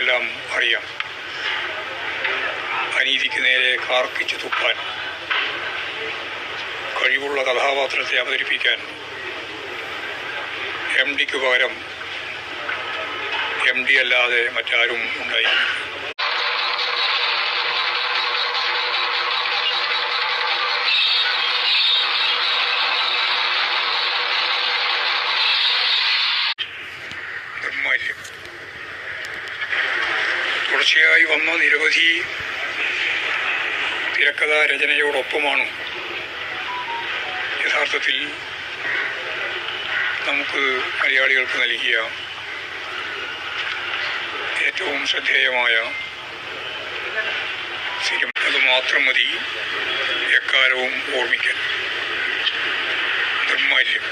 നമുക്കെല്ലാം അറിയാം. അനീതിക്ക് നേരെ കാർക്കിച്ചു തുപ്പാൻ കഴിവുള്ള കഥാപാത്രത്തെ അവതരിപ്പിക്കാൻ എം ഡിക്ക് പകരം എം ഡി അല്ലാതെ മറ്റാരും ഉണ്ടായി തുടർച്ചയായി വന്ന നിരവധി തിരക്കഥാ രചനയോടൊപ്പമാണ് യഥാർത്ഥത്തിൽ നമുക്ക് മലയാളികൾക്ക് നൽകിയ ഏറ്റവും ശ്രദ്ധേയമായ സിനിമ. അത് മാത്രം മതി. എക്കാലവും ഓർമ്മിക്കാൻ. നിർമ്മാല്യം.